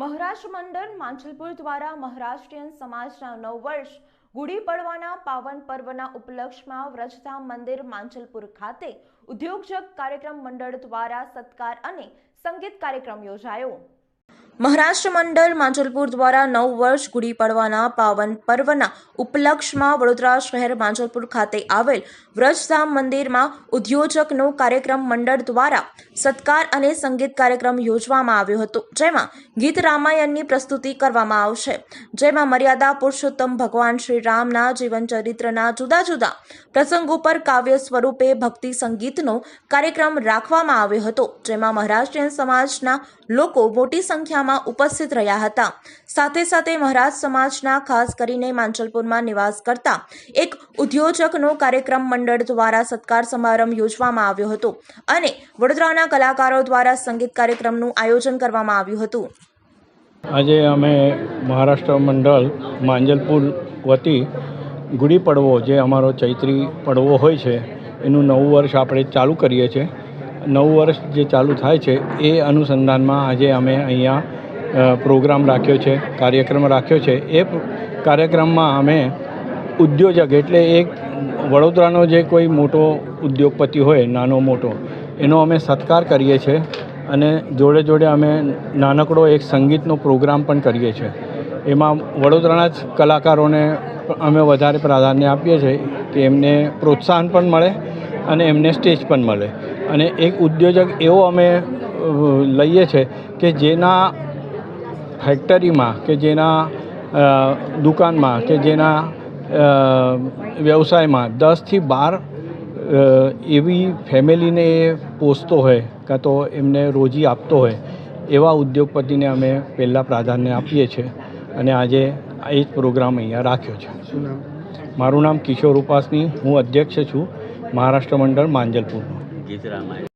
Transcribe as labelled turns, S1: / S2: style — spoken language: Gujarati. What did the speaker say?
S1: મહારાષ્ટ્ર મંડળ માંછલપુર દ્વારા મહારાષ્ટ્રીયન સમાજના નવ વર્ષ ગુડી પડવાના પાવન પર્વના ઉપલક્ષમાં વ્રજધામ મંદિર માંચલપુર ખાતે ઉદ્યોગજક કાર્યક્રમ મંડળ દ્વારા સત્કાર અને સંગીત કાર્યક્રમ યોજાયો. મહારાષ્ટ્ર મંડળ માંજલપુર દ્વારા નવ વર્ષ ગુડી પડવાના પાવન પર્વના ઉપલક્ષમાં વડોદરા શહેર માંજલપુર ખાતે આવેલ વ્રજધામ મંદિરમાં ઉદ્યોજકનો કાર્યક્રમ મંડળ દ્વારા સત્કાર અને સંગીત કાર્યક્રમ યોજવામાં આવ્યો હતો, જેમાં ગીત રામાયણની પ્રસ્તુતિ કરવામાં આવશે. જેમાં મર્યાદા પુરુષોત્તમ ભગવાન શ્રી રામના જીવન ચરિત્રના જુદા જુદા પ્રસંગો પર કાવ્ય સ્વરૂપે ભક્તિ સંગીતનો કાર્યક્રમ રાખવામાં આવ્યો હતો, જેમાં મહારાષ્ટ્રીયન સમાજના લોકો મોટી સંખ્યામાં ઉપસ્થિત રહ્યા હતા. સાથે સાથે મહારાજ સમાજના ખાસ કરીને માંચલપુરમાં નિવાસ કરતા એક ઉદ્યોજકનો કાર્યક્રમ મંડળ દ્વારા સત્કાર સમારંભ યોજવામાં આવ્યો હતો અને વડોદરાના કલાકારો દ્વારા સંગીત કાર્યક્રમનું આયોજન કરવામાં આવ્યું હતું.
S2: આજે અમે મહારાષ્ટ્ર મંડળ માંજલપુર વતી ગુડી પડવો જે અમારો ચૈત્રી પડવો હોય છે, એનું નવું વર્ષ આપણે ચાલુ કરીએ છીએ. નવું વર્ષ જે ચાલુ થાય છે, એ અનુસંધાનમાં આજે અમે અહીંયા પ્રોગ્રામ રાખ્યો છે, કાર્યક્રમ રાખ્યો છે. એ કાર્યક્રમમાં અમે ઉદ્યોજક એટલે એક વડોદરાનો જે કોઈ મોટો ઉદ્યોગપતિ હોય, નાનો મોટો, એનો અમે સત્કાર કરીએ છીએ અને જોડે જોડે અમે નાનકડો એક સંગીતનો પ્રોગ્રામ પણ કરીએ છીએ એમાં વડોદરાના જ કલાકારોને અમે વધારે પ્રાધાન્ય આપીએ છીએ કે એમને પ્રોત્સાહન પણ મળે અને એમને સ્ટેજ પણ મળે. અને એક ઉદ્યોજક એવો અમે લઈએ છીએ કે જેના ફેક્ટરીમાં કે જેના દુકાનમાં કે જેના વ્યવસાયમાં દસથી બાર એવી ફેમિલીને એ પોષતો હોય કાં તો એમને રોજી આપતો હોય એવા ઉદ્યોગપતિને અમે પહેલાં પ્રાધાન્ય આપીએ છીએ અને આજે આ એ જ પ્રોગ્રામ અહીંયા રાખ્યો છે. મારું નામ કિશોર ઉપાસની હું અધ્યક્ષ છું મહારાષ્ટ્ર મંડળ માંજલપુરનો
S3: ગીત રામાયણ.